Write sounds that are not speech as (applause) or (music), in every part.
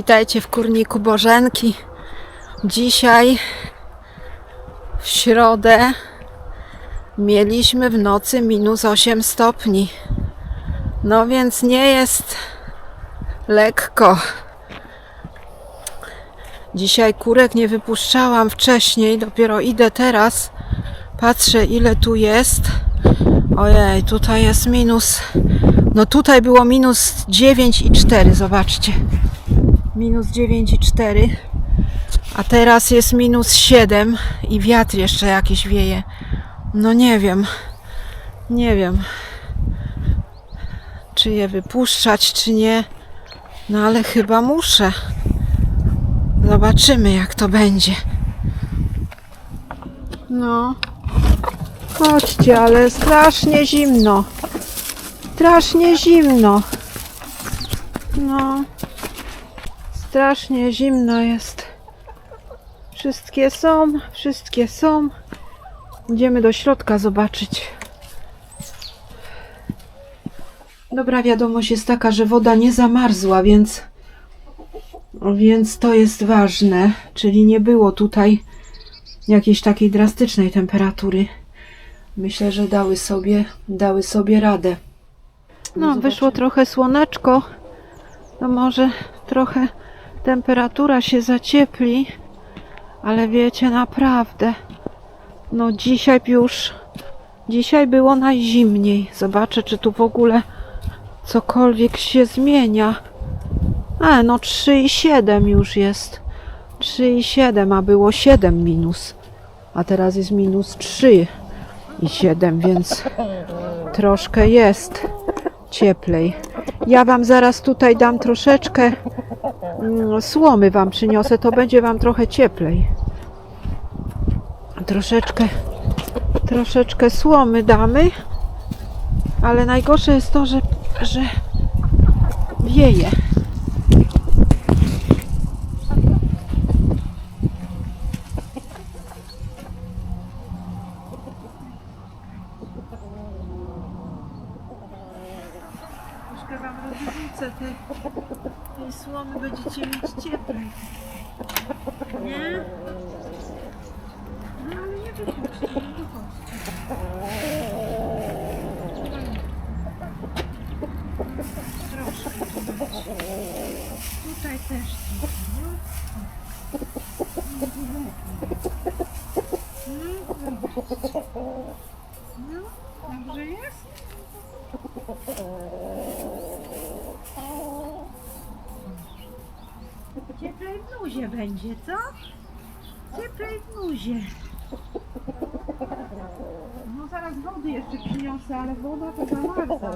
Witajcie w kurniku Bożenki. Dzisiaj w środę mieliśmy w nocy minus 8 stopni. No więc nie jest lekko. Dzisiaj kurek nie wypuszczałam wcześniej, dopiero idę teraz. Patrzę ile tu jest. Ojej, tutaj jest minus. No tutaj było minus 9,4, zobaczcie minus 9,4 a teraz jest minus 7 i wiatr jeszcze jakiś wieje. No nie wiem, nie wiem, czy je wypuszczać, czy nie. No ale chyba muszę. Zobaczymy, jak to będzie. No, chodźcie, ale strasznie zimno. Strasznie zimno. No. Strasznie zimno jest. Wszystkie są, wszystkie są. Idziemy do środka zobaczyć. Dobra wiadomość jest taka, że woda nie zamarzła, więc więc to jest ważne, czyli nie było tutaj jakiejś takiej drastycznej temperatury. Myślę, że dały sobie, dały sobie radę. No, wyszło trochę słoneczko. No może trochę temperatura się zaciepli, ale wiecie, naprawdę, no dzisiaj już, dzisiaj było najzimniej. Zobaczę, czy tu w ogóle cokolwiek się zmienia. A, no 3,7 już jest. 3,7, a było 7 minus. A teraz jest minus 3 i 7, więc troszkę jest cieplej. Ja Wam zaraz tutaj dam troszeczkę słomy Wam przyniosę, to będzie Wam trochę cieplej. Troszeczkę, troszeczkę słomy damy, ale najgorsze jest to, że, że wieje. Troszkę Wam rozrzucę tej, tej słomy, będziecie mieć cieplej. Nie? No ale nie wychodźcie, nie wychodźcie. Proszę, zobaczcie. Tutaj też trochę, no. No, dobrze jest? Cieplej w bluzie będzie, co? Cieplej w bluzie. No zaraz wody jeszcze przyniosę, ale woda to zamarza.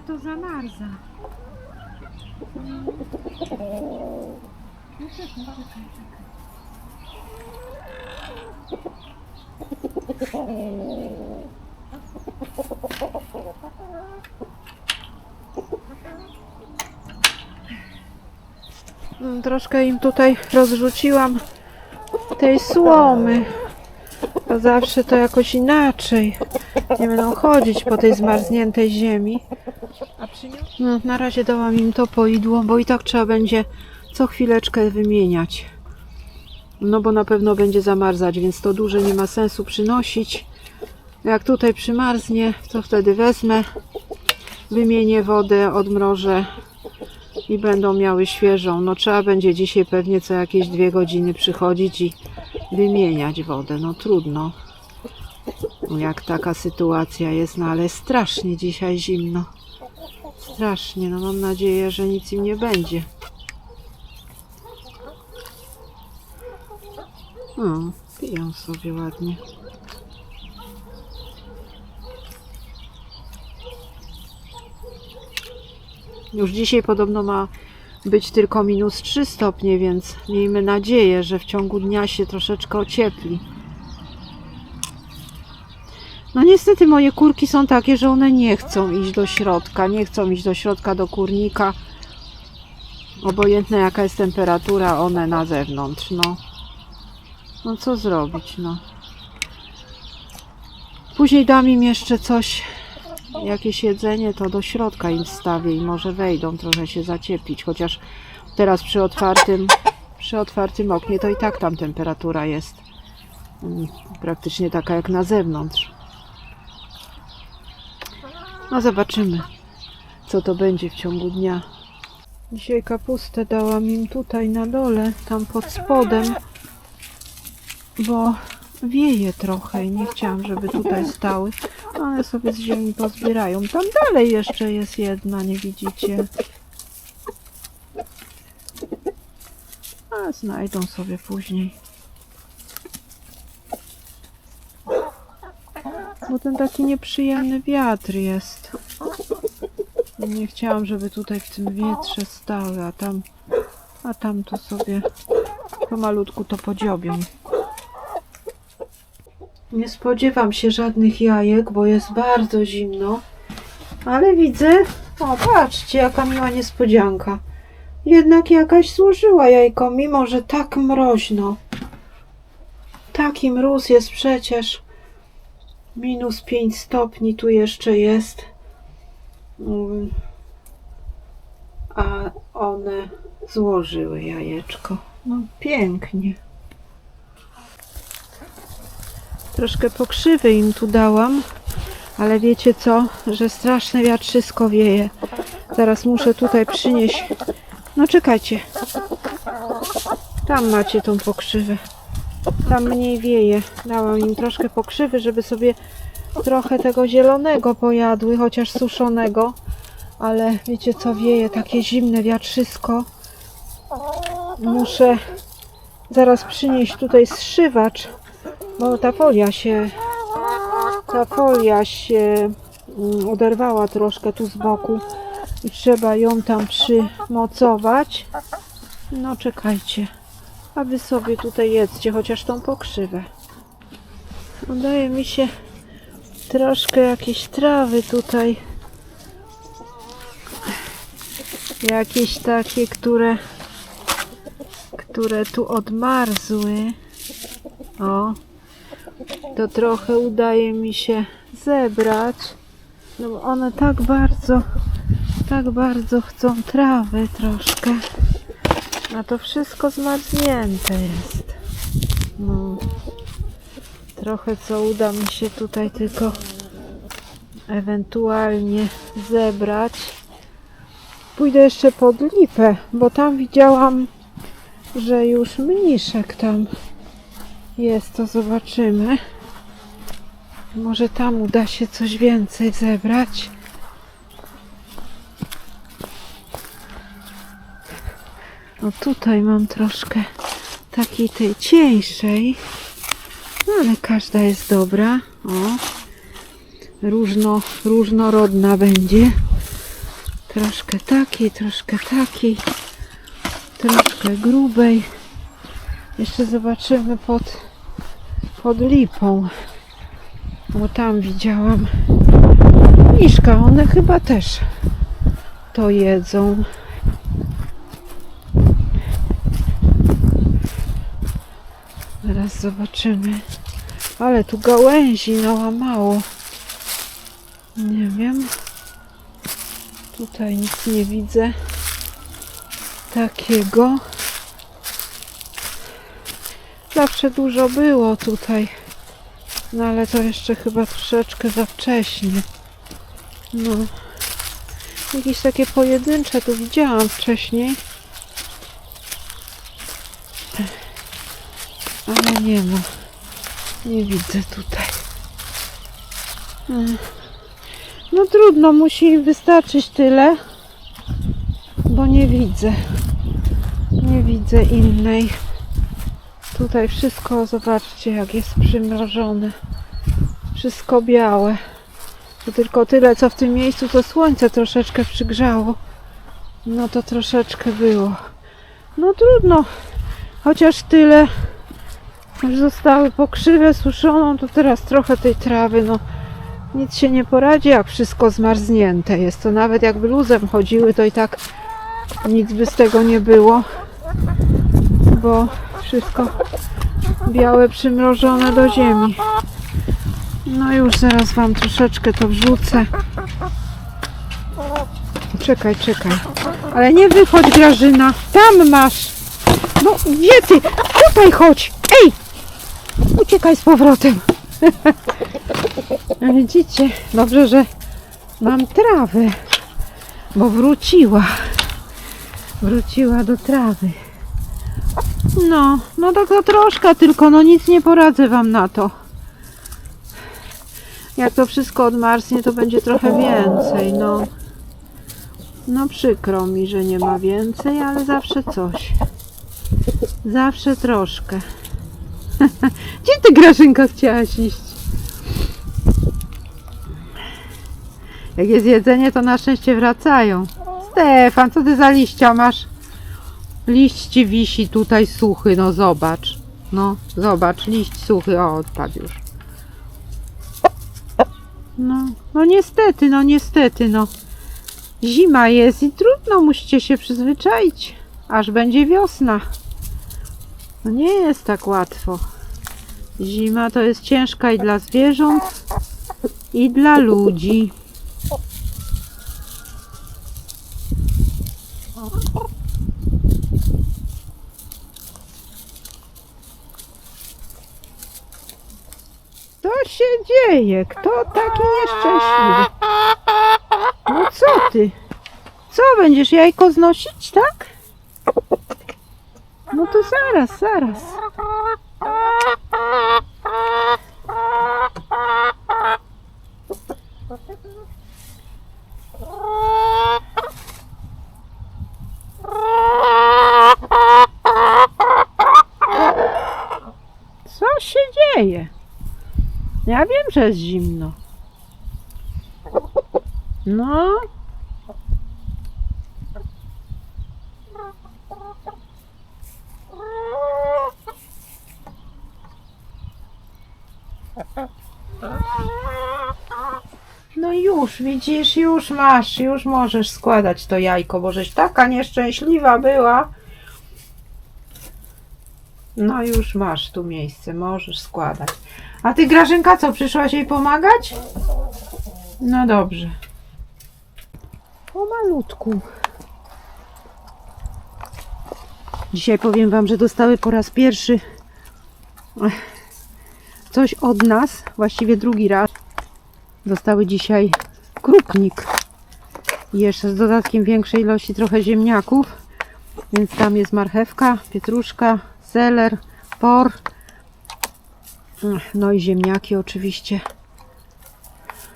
To zamarza. No czekaj, czekaj, czekaj. Mm, Troszkę im tutaj rozrzuciłam tej słomy. To zawsze to jakoś inaczej. Nie będą chodzić po tej zmarzniętej ziemi. No, na razie dałam im to poidło, bo i tak trzeba będzie co chwileczkę wymieniać. No bo na pewno będzie zamarzać, więc to duże nie ma sensu przynosić. Jak tutaj przymarznie, to wtedy wezmę, wymienię wodę, odmrożę i będą miały świeżą. No trzeba będzie dzisiaj pewnie co jakieś dwie godziny przychodzić i wymieniać wodę. No trudno. Jak taka sytuacja jest, no ale strasznie dzisiaj zimno. Strasznie, no mam nadzieję, że nic im nie będzie. O, piją sobie ładnie. Już dzisiaj podobno ma być tylko minus 3 stopnie, więc miejmy nadzieję, że w ciągu dnia się troszeczkę ociepli. No niestety moje kurki są takie, że one nie chcą iść do środka, nie chcą iść do środka do kurnika. Obojętne jaka jest temperatura, one na zewnątrz, no. No co zrobić, no. Później dam im jeszcze coś, jakieś jedzenie, to do środka im wstawię i może wejdą trochę się zacieplić, chociaż teraz przy otwartym, przy otwartym oknie to i tak tam temperatura jest mm, praktycznie taka jak na zewnątrz. No zobaczymy, co to będzie w ciągu dnia. Dzisiaj kapustę dałam im tutaj na dole, tam pod spodem, bo wieje trochę i nie chciałam, żeby tutaj stały. One sobie z ziemi pozbierają. Tam dalej jeszcze jest jedna, nie widzicie? A znajdą sobie później. Bo ten taki nieprzyjemny wiatr jest. Nie chciałam, żeby tutaj w tym wietrze stały, a tam, a tam to sobie pomalutku to podziobią. Nie spodziewam się żadnych jajek, bo jest bardzo zimno. Ale widzę, o patrzcie, jaka miła niespodzianka. Jednak jakaś złożyła jajko, mimo że tak mroźno. Taki mróz jest przecież. Minus 5 stopni tu jeszcze jest. Mm. A one złożyły jajeczko. No pięknie. Troszkę pokrzywy im tu dałam, ale wiecie co, że straszne wiatrzysko wieje. Zaraz muszę tutaj przynieść. No czekajcie. Tam macie tą pokrzywę. Tam mniej wieje. Dałam im troszkę pokrzywy, żeby sobie trochę tego zielonego pojadły, chociaż suszonego. Ale wiecie co wieje? Takie zimne wiatrzysko. Muszę zaraz przynieść tutaj zszywacz bo ta folia się ta folia się mm, oderwała troszkę tu z boku i trzeba ją tam przymocować no czekajcie a wy sobie tutaj jedzcie chociaż tą pokrzywę wydaje mi się troszkę jakieś trawy tutaj jakieś takie, które które tu odmarzły o to trochę udaje mi się zebrać. No bo one tak bardzo, tak bardzo chcą trawy troszkę. A to wszystko zmarznięte jest. No. Trochę co uda mi się tutaj tylko ewentualnie zebrać. Pójdę jeszcze pod lipę, bo tam widziałam, że już mniszek tam jest, to zobaczymy. Może tam uda się coś więcej zebrać. No tutaj mam troszkę takiej tej cieńszej, no ale każda jest dobra. O, różno, różnorodna będzie. Troszkę takiej, troszkę takiej, troszkę grubej. Jeszcze zobaczymy pod, pod lipą. Bo tam widziałam miszka. One chyba też to jedzą. Zaraz zobaczymy. Ale tu gałęzi nałamało. Nie wiem. Tutaj nic nie widzę takiego. Zawsze dużo było tutaj. No ale to jeszcze chyba troszeczkę za wcześnie. No. Jakieś takie pojedyncze tu widziałam wcześniej. Ale nie ma. Nie widzę tutaj. Mm. No trudno, musi wystarczyć tyle. Bo nie widzę. Nie widzę innej. Tutaj wszystko, zobaczcie jak jest przymrożone. Wszystko białe. To tylko tyle, co w tym miejscu to słońce troszeczkę przygrzało. No to troszeczkę było. No trudno. Chociaż tyle już zostały pokrzywe, suszoną, to teraz trochę tej trawy, no nic się nie poradzi, jak wszystko zmarznięte jest. To nawet jakby luzem chodziły, to i tak nic by z tego nie było. Bo wszystko białe przymrożone do ziemi. No już zaraz Wam troszeczkę to wrzucę. Czekaj, czekaj. Ale nie wychodź Grażyna. Tam masz. No ty? Tutaj chodź. Uciekaj z powrotem. (laughs) A Widzicie? Dobrze, że mam trawę. Bo wróciła. Wróciła do trawy. No, no tak to troszkę tylko, no nic nie poradzę wam na to. Jak to wszystko odmarznie, to będzie trochę więcej, no. No przykro mi, że nie ma więcej, ale zawsze coś. Zawsze troszkę. (laughs) Gdzie ty, Grażynka, chciałaś iść? Jak jest jedzenie, to na szczęście wracają. Stefan, co ty za liścia masz? Liść ci wisi tutaj suchy, no zobacz. No, zobacz, liść suchy, o, odpadł już. No, no niestety, no niestety, no. Zima jest i trudno, musicie się przyzwyczaić, aż będzie wiosna. No nie jest tak łatwo. Zima to jest ciężka i dla zwierząt, i dla ludzi. Co się dzieje? Kto taki nieszczęśliwy? No co ty? Co, będziesz jajko znosić, tak? No to zaraz, zaraz. Co się dzieje? Ja wiem, że jest zimno. No. No już, widzisz, już masz, już możesz składać to jajko, bo żeś taka nieszczęśliwa była. No już masz tu miejsce, możesz składać. A ty Grażynka co, przyszłaś jej pomagać? No dobrze. Pomalutku. Dzisiaj powiem wam, że dostały po raz pierwszy coś od nas, właściwie drugi raz. Dostały dzisiaj krupnik. I jeszcze z dodatkiem większej ilości trochę ziemniaków. Więc tam jest marchewka, pietruszka, seler, por. No i ziemniaki oczywiście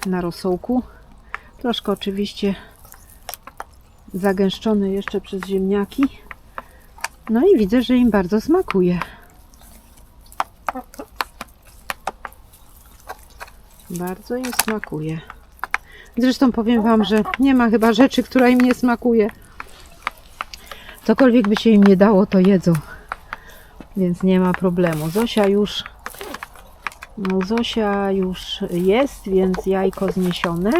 na rosołku. Troszkę oczywiście zagęszczone jeszcze przez ziemniaki. No i widzę, że im bardzo smakuje. Bardzo im smakuje. Zresztą powiem Wam, że nie ma chyba rzeczy, która im nie smakuje. Cokolwiek by się im nie dało, to jedzą. Więc nie ma problemu. Zosia już no Zosia już jest, więc jajko zniesione.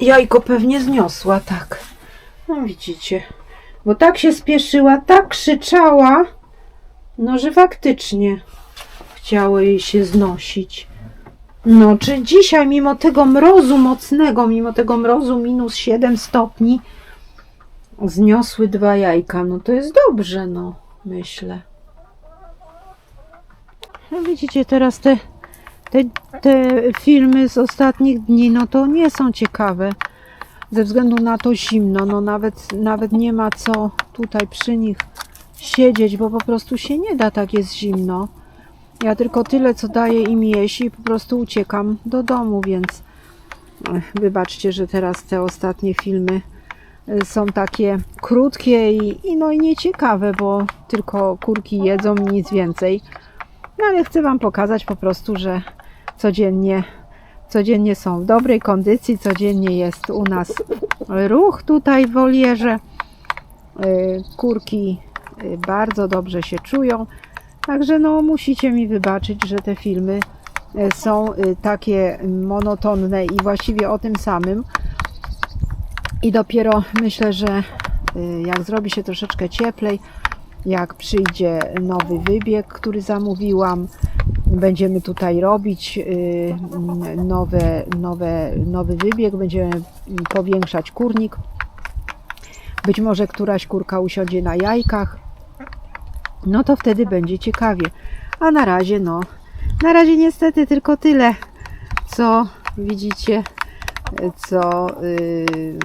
Jajko pewnie zniosła, tak. No widzicie. Bo tak się spieszyła, tak krzyczała, no że faktycznie chciało jej się znosić. No, czy dzisiaj mimo tego mrozu mocnego, mimo tego mrozu minus 7 stopni, zniosły dwa jajka, no to jest dobrze, no, myślę. No widzicie, teraz te, te, te filmy z ostatnich dni, no to nie są ciekawe. Ze względu na to zimno, no nawet, nawet nie ma co tutaj przy nich siedzieć, bo po prostu się nie da, tak jest zimno. Ja tylko tyle, co daję im jeść i po prostu uciekam do domu, więc wybaczcie, że teraz te ostatnie filmy y, są takie krótkie i, i no i nieciekawe, bo tylko kurki jedzą nic więcej. No ale chcę Wam pokazać po prostu, że codziennie, codziennie są w dobrej kondycji, codziennie jest u nas ruch tutaj w wolierze. Y, Kurki y, bardzo dobrze się czują, także no musicie mi wybaczyć, że te filmy y, są y, takie monotonne i właściwie o tym samym. I dopiero myślę, że y, jak zrobi się troszeczkę cieplej, jak przyjdzie nowy wybieg, który zamówiłam będziemy tutaj robić nowe, nowe, nowy wybieg, będziemy powiększać kurnik. Być może któraś kurka usiądzie na jajkach. No to wtedy będzie ciekawie. A na razie, no, na razie niestety tylko tyle, co widzicie, co yy,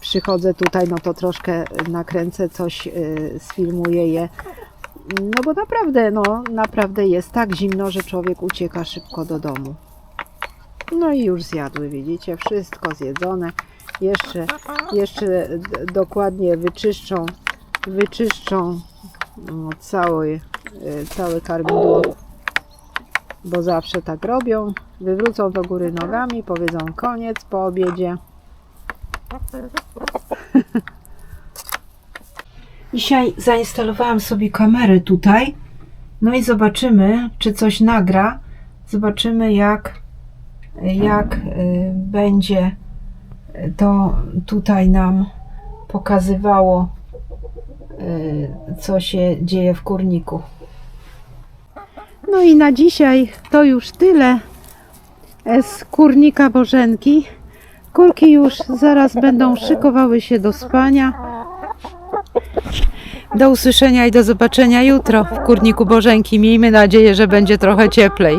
przychodzę tutaj, no to troszkę nakręcę coś, yy, sfilmuję je. No bo naprawdę, no naprawdę jest tak zimno, że człowiek ucieka szybko do domu. No i już zjadły, widzicie, wszystko zjedzone. Jeszcze, jeszcze dokładnie wyczyszczą, wyczyszczą no, cały, y, całe karmidło, bo zawsze tak robią. Wywrócą do góry nogami, powiedzą koniec po obiedzie. (laughs) Dzisiaj zainstalowałam sobie kamerę tutaj. No i zobaczymy, czy coś nagra. Zobaczymy, jak, jak y, będzie to tutaj nam pokazywało, co się dzieje w kurniku. No i na dzisiaj to już tyle z kurnika Bożenki. Kurki już zaraz będą szykowały się do spania. Do usłyszenia i do zobaczenia jutro w kurniku Bożenki. Miejmy nadzieję, że będzie trochę cieplej.